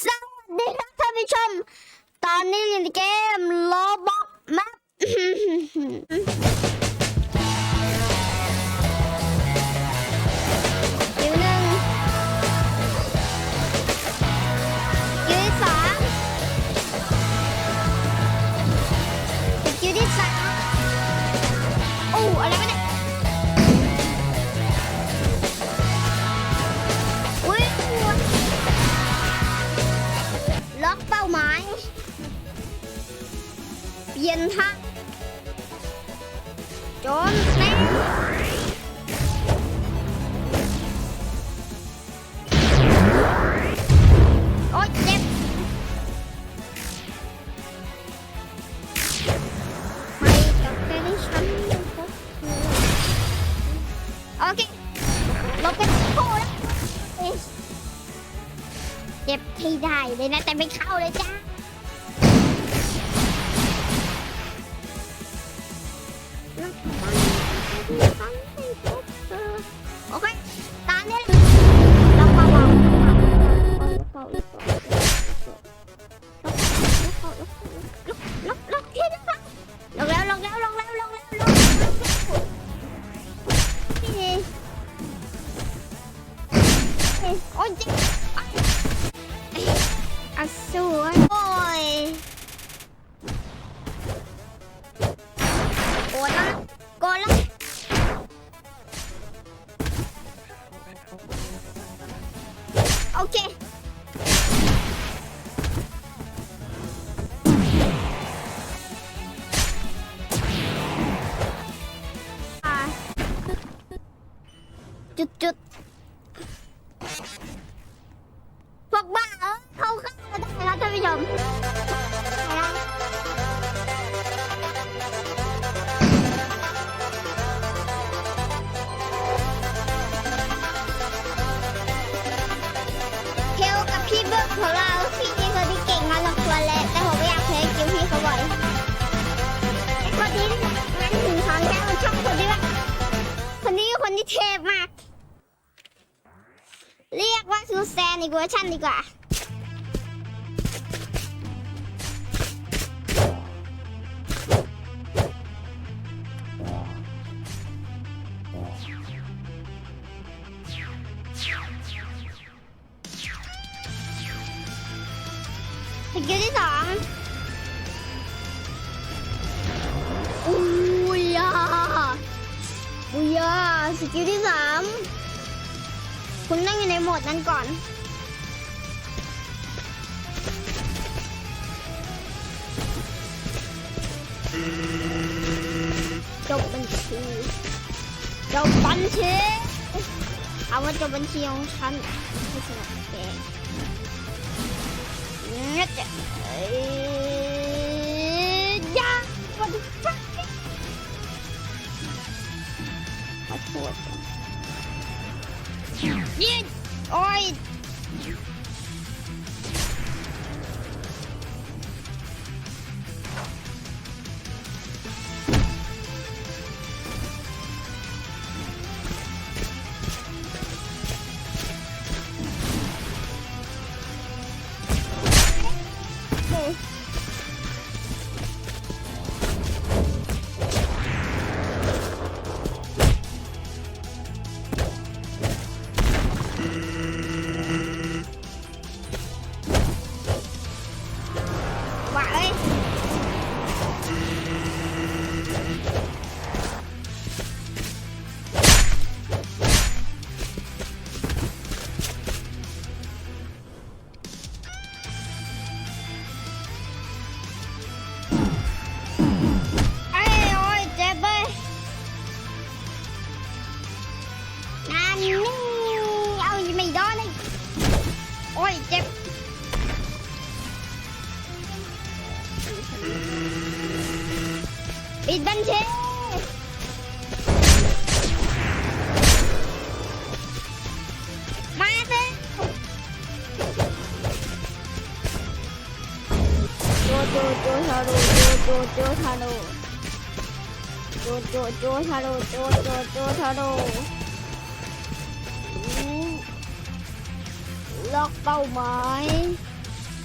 สวัสดีครับท่านผู้ชม ตอนนี้อยู่ในเกมโลบ็อกแมป ให้ได้เลยนะ แต่ไม่เข้าเลยจ้า เค อีกเวอร์ชันดีกว่า สกิลที่สองอุ้ยอะอุ้ยอะสกิลที่สามคุณต้องอยู่ในโหมดนั้นก่อน จบบัญชีจบบัญชีเอาว่าจบบัญชีของฉันไม่สนับเนี่ยจะา 일반체 마세 쪼쪼쪼사로 쪼쪼쪼사로 쪼쪼쪼사로 쪼쪼쪼사로 lọt vào mới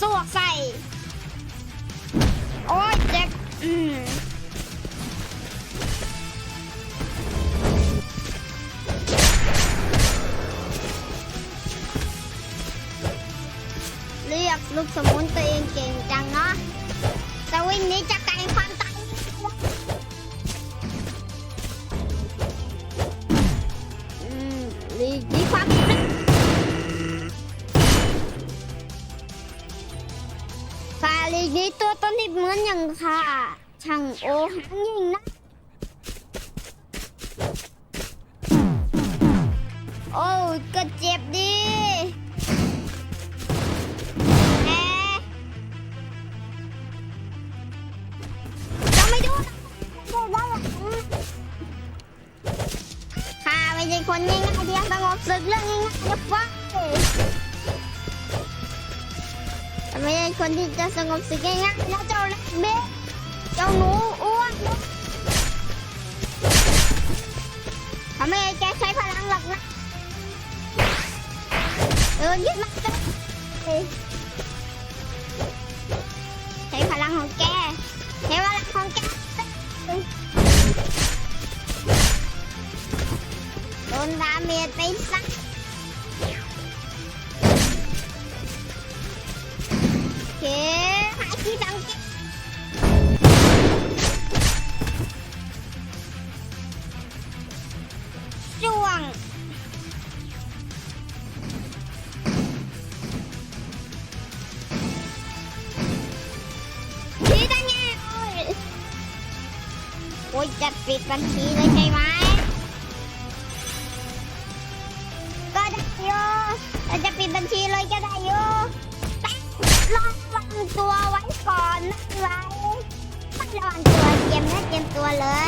suốt say ôi đẹp ừ. เรียกลูกสมุนตัวเองเก่งจังเนาะแต่วิ่งหนี้จะไกลความตายมีมีความฟาลีนี้ตัวต้นที่เหมือนอย่างค่ะ ช่างโอหังยิ่งนะาไม่ใช่คนง่ายๆที่จะสงบศึกเรื่องง่ายๆนะฟ้าแต่ไม่ใช่คนที่จะสงบศึกง่ายๆนะเจ้าเล็กเบ๊เจ้าหนูอ้วนทำไมแกใช้พลังหลักนะเออยึดมาเล ปิดบัญชีเลยใช่ไหม ก็ได้โยเราจะปิดบัญชีเลยก็ได้โยแต่ระวังตัวไว้ก่อนนะไว้ไม่ระวังตัวเตรียมนะเตรียมตัวเลย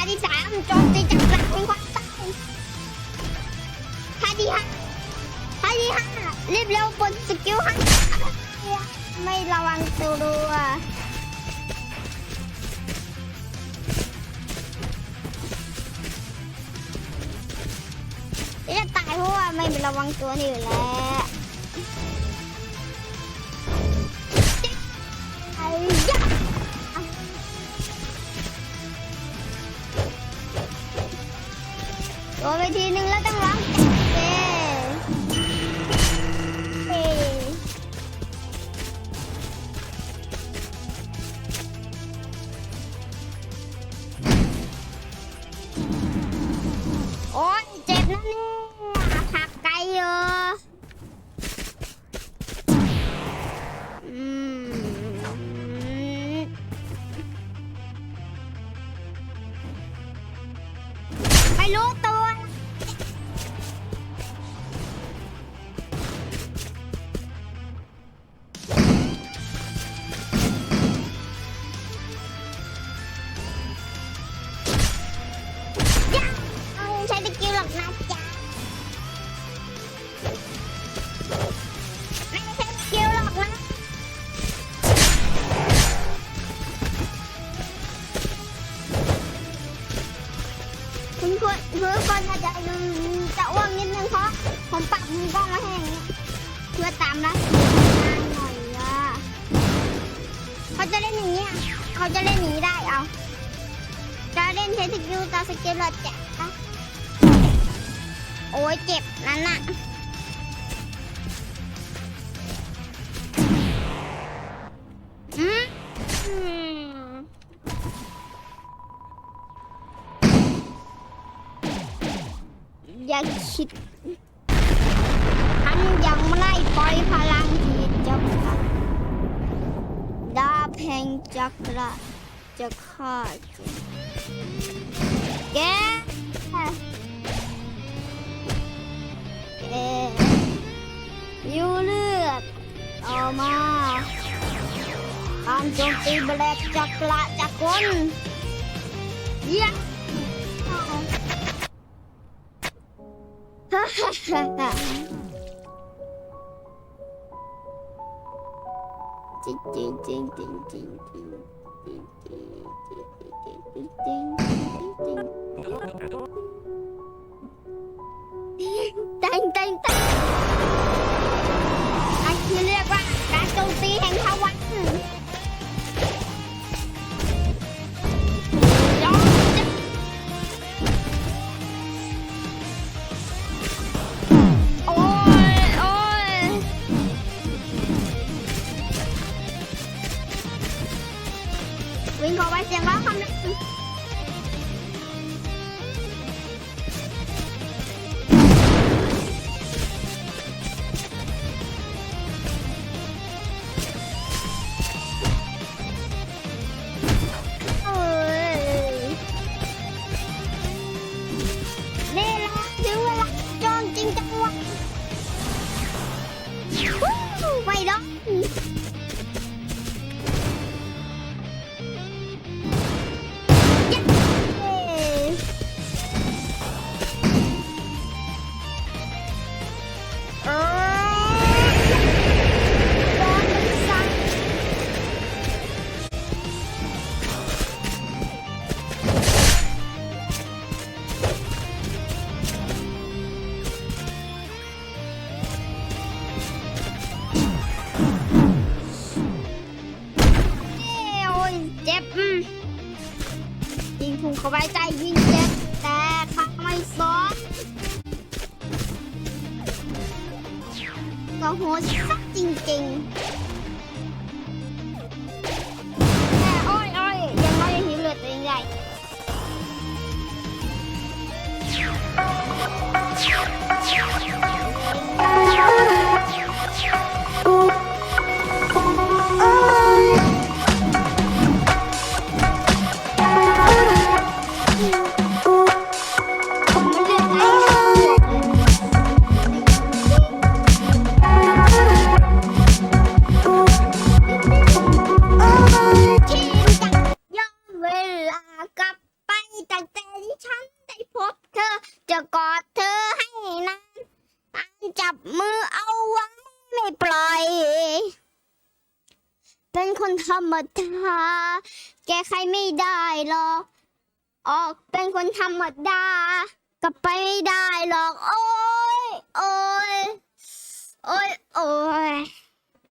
าที่สามโจมตีจากหลังเป็นความตายท่าที่ห้าท่าที่ห้ารีบเร็วบนสกิลห้าไม่ระวังตัวจะตายเพราะว่าไม่ระวังตัวนี่อยู่แล้ว โดน อกนะจ๊ะไม่ใช้ตะกิ้วหรอกนะคุณควรเพื่อคนอาจจะจะอ้วงนิดนึงเพราะผมปรับมุมกล้องมาให้อย่างนี้เพื่อตามรัดง่าหน่อยอะเขาจะเล่นอย่างนี้ยเขาจะเล่นอย่างนี้ได้เอาจะเล่นใช้สกิลตาสกิลหลอแจ๊ะ โอ้ยเจ็บนั่นน่ะอืมอย่าคิดฉันยังไม่ได้ปล่อยพลังที่จะพัดดาเพงจักระจะฆ่าแก แกแกยูเลือดออกมาการโจมตีแบลกจักระจักรคนเยี่ยมฮ่าฮ่าฮ่าฮ่าจริงจริงจริงจริงจริงจริงจริงจริงจริงจริงจริงจริงจริงแต่ง tenta. Váy. กลับไปแต่ที่ฉันได้พบเธอ จะกอดเธอให้นานอันจับมือเอาไว้ไม่ปล่อย เป็นคนธรรมดาแกใครไม่ได้หรอกออกเป็นคนธรรมดากลับไปไม่ได้หรอก โอ้ยโอ้ยโอ้ยโอ้ย